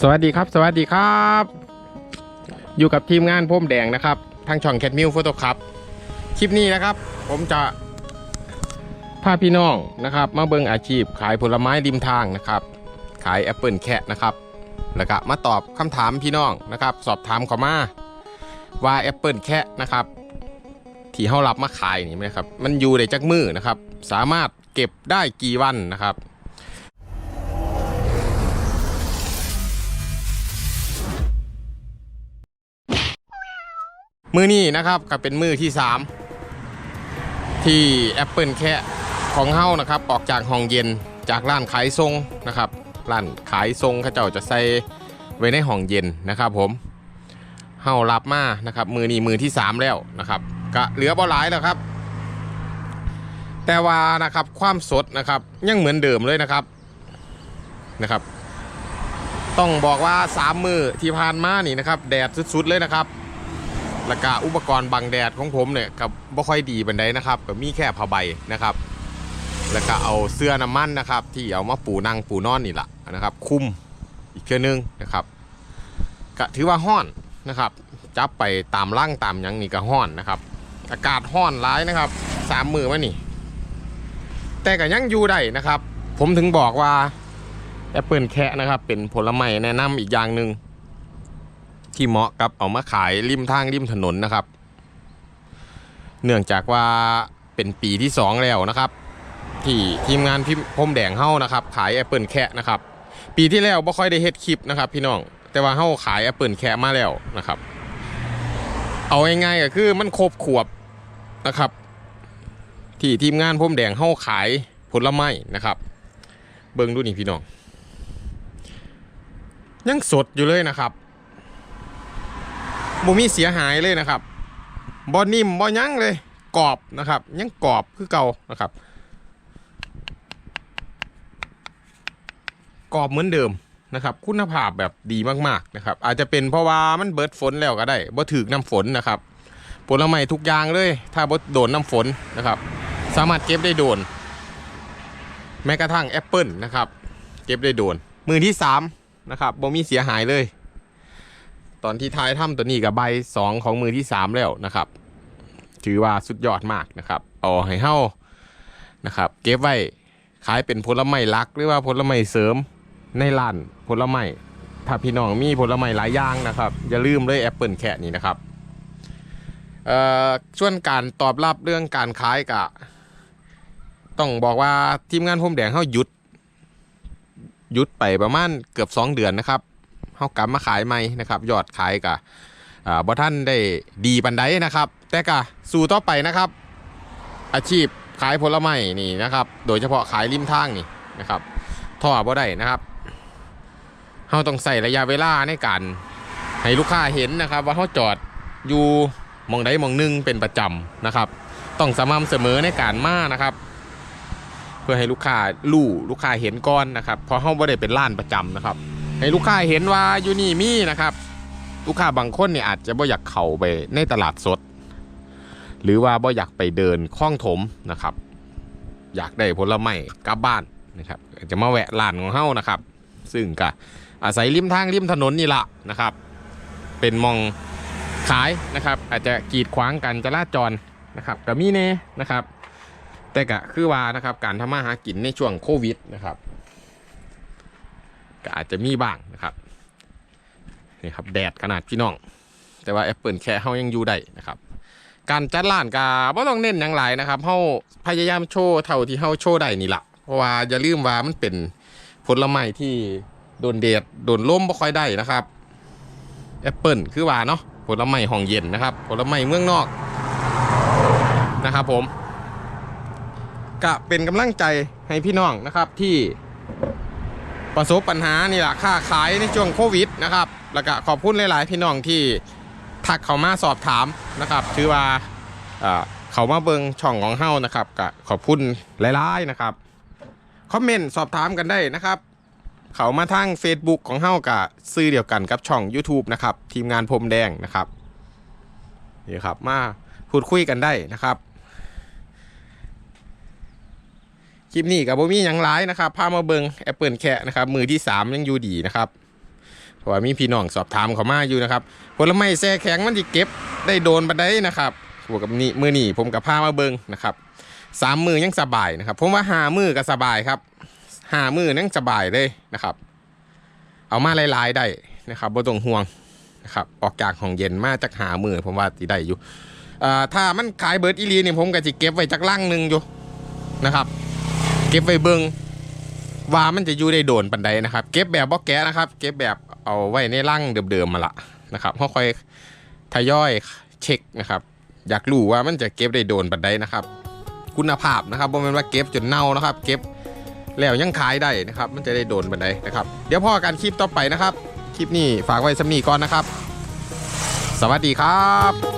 สวัสดีครับ สวัสดีครับ อยู่กับทีมงานพ่มแดงนะครับ ทางช่องแคทมิวโฟโต้ครับ คลิปนี้นะครับ ผมจะพาพี่น้องนะครับ มาเบิงอาชีพขายผลไม้ริมทางนะครับ ขายแอปเปิลแคะนะครับ แล้วก็มาตอบคำถามพี่น้องนะครับ สอบถามเขามาว่าแอปเปิลแคะนะครับ ที่เขารับมาขายนี่นะครับ มันอยู่ในจักมือนะครับ สามารถเก็บได้กี่วันนะครับ มือนี้นะครับก็เป็นมือที่ 3 ที่ Apple แค่ของเฮานะครับ ออกจากห้องเย็นจากร้านขายทรงนะครับร้านขายทรงเขาเจ้าจะใส่ไว้ในห้องเย็นนะครับผมเฮารับมานะครับ มือนี้มือที่ 3 แล้วนะครับก็เหลือบ่หลายแล้วครับ แต่ว่านะครับความสดนะครับยังเหมือนเดิมเลยนะครับนะครับ ต้องบอกว่าสามมือที่ผ่านมานี่นะครับ แดดสุดๆเลยนะครับ แล้วก็อุปกรณ์บังแดดของผมเนี่ยกับบ่ค่อยดีบันไดนะครับก็มีแค่ผ้าใบนะครับ แล้วก็เอาเสื้อน้ำมันนะครับ ที่เอามาปูนั่งปูนอนนี่แหละนะครับ คุมอีกเครื่องนึงนะครับก็ถือว่าห้อนนะครับ จับไปตามร่างตามยังนี่ก็ห้อนนะครับ อากาศห้อนร้ายนะครับสามมือมานี่ แต่ก็ยังอยู่ได้นะครับ ผมถึงบอกว่าแอปเปิลแคะนะครับ เป็นผลไม้แนะนำอีกอย่างหนึ่ง ที่เหมาะกับเอามาขายริมทางริมถนนนะครับ เนื่องจากว่าเป็นปีที่สองแล้วนะครับ ที่ทีมงานพิมพมแดงเฮ้านะครับ ขายแอปเปิลแคะนะครับ ปีที่แล้วบ่ค่อยได้เฮ็ดคลิปนะครับ พี่น้องแต่ว่าเฮ้าขายแอปเปิลแคะมาแล้วนะครับ เอาง่ายๆก็คือมันครบขวบนะครับ ที่ทีมงานพมแดงเฮ้าขายผลไม้นะครับ เบิ่งดูนี่พี่น้องยังสดอยู่เลยนะครับ บ่มีเสียหายเลยนะครับบ่นิ่มบ่ยั้งเลยกรอบนะครับ ยังกรอบคือเก่านะครับกรอบเหมือนเดิมนะครับ คุณภาพแบบดีมากๆนะครับ อาจจะเป็นเพราะว่ามันเบิดฝนแล้วก็ได้บ่ถึกน้ำฝนนะครับผลไม้ทุกอย่างเลย ถ้าบ่โดนน้ำฝนนะครับ สามารถเก็บได้โดน แม้กระทั่งแอปเปิลนะครับ เก็บได้โดนมือที่สามนะครับบ่มีเสียหายเลย ตอนที่ท้ายถ้ำตัวนี้กับใบสองของมือที่สามแล้วนะครับ ถือว่าสุดยอดมากนะครับเอาให้เฮ้านะครับ เก็บไว้ขายเป็นผลไม้ลัก หรือว่าผลไม้เสริมในร้านผลไม้ถ้าพี่น้องมีผลไม้หลายอย่างนะครับ อย่าลืมเลยแอปเปิลแค่นี้นะครับเอ่อส่วนการตอบรับเรื่องการขายกะ ต้องบอกว่าทีมงานพรมแดงเขาหยุดหยุดไปประมาณเกือบ 2 เดือนนะครับ เขากลับมาขายใหม่นะครับยอดขายกะบ่ท่านได้ดีปันไดนะครับ แต่กะสู่ต่อไปนะครับ อาชีพขายผลไม้นี่นะครับ โดยเฉพาะขายริมทางนี่นะครับท่อบ่ได้นะครับเขาต้องใส่ระยะเวลาในการให้ลูกค้าเห็นนะครับ ว่าเขาจอดอยู่มองใดมองหนึงเป็นประจำนะครับ ต้องสม่ำเสมอในการมานะครับ เพื่อให้ลูกค้ารู้ลูกค้าเห็นก่อนนะครับเพราะเขาบ่ได้เป็นร้านประจำนะครับ ให้ลูกค้าเห็นว่าอยู่นี่มีนะครับ ลูกค้าบางคนเนี่ยอาจจะบ่อยากเข้าไปในตลาดสด หรือว่าบ่อยากไปเดินคล้องถมนะครับ อยากได้ผลไม้กลับบ้านนะครับจะมาแวะร้านของเฮานะครับ ซึ่งก็อาศัยริมทางริมถนนนี่ละนะครับ เป็นมองขายนะครับ อาจจะกีดขวางกันจราจรนะครับก็มีเน่นะครับ แต่ก็คือว่านะครับการทำมาหากินในช่วงโควิดนะครับ ก็อาจจะมีบ้างนะครับนี่ครับแดดขนาดพี่น้อง แต่ว่าแอปเปิลแค่เฮายังอยู่ได้นะครับ การจัดร้านก็บ่ต้องเน้นอย่างไรนะครับเฮาพยายามโชว์เท่าที่เฮาโชว์ได้นี่แหละเพราะว่าอย่าลืมว่ามันเป็นผลไม้ที่โดนแดดโดนลมบ่ค่อยได้นะครับแอปเปิลคือว่าเนาะผลไม้ห้องเย็นนะครับ ผลไม้เมืองนอกนะครับผมก็เป็นกำลังใจให้พี่น้องนะครับที่ ประสบปัญหานี่แหละค่าขายในช่วงโควิดนะครับ แล้วก็ขอบคุณหลาย ๆ พี่น้องที่ทักเขามาสอบถามนะครับ ถือว่าเขามาเบิงช่องของเฮ้านะครับก็ขอบคุณหลาย ๆ นะครับคอมเมนต์สอบถามกันได้นะครับ เขามาทาง Facebook ของเฮ้ากับซื้อเดียวกันกับช่อง YouTube นะครับ ทีมงานพรมแดงนะครับนี่ครับมาพูดคุยกันได้นะครับ คลิปนี้กับบมีหยังหลายนะครับพามาเบิงแอปเปิลแค่นะครับ มือที่สามยังอยู่ดีนะครับเพราะว่ามีพี่น้องสอบถามเขามาอยู่นะครับผลไม้แช่แข็งมันจะเก็บได้โดนบันไดนะครับบวกกับนี่มือนี่ผมกับพามาเบิงนะครับสามมือยังสบายนะครับผมว่าหามือก็สบายครับหามือยังสบายเลยนะครับ เอามาหลายๆได้นะครับบ่ต้องห่วงนะครับออกจากห้องเย็นมาจากหามือผมว่าสิได้อยู่อ่าถ้ามันขายเบิร์ดอีลีนี่ยผมก็จะเก็บไว้จากลังหนึ่งอยู่นะครับ เก็บไว้เบิงว่ามันจะอยู่ได้โดนปันใดนะครับ เก็บแบบบ่แกะนะครับ เก็บแบบเอาไว้ในลังเดิมๆมาละนะครับเขาค่อยทยอยเช็คนะครับ อยากรู้ว่ามันจะเก็บได้โดนปันใดนะครับ คุณภาพนะครับบ่แม่นว่าเก็บจนเน่านะครับ เก็บแล้วยังขายได้นะครับ มันจะได้โดนปันใดนะครับ เดี๋ยวพอกันคลิปต่อไปนะครับ คลิปนี้ฝากไว้สำนีก่อนนะครับ สวัสดีครับ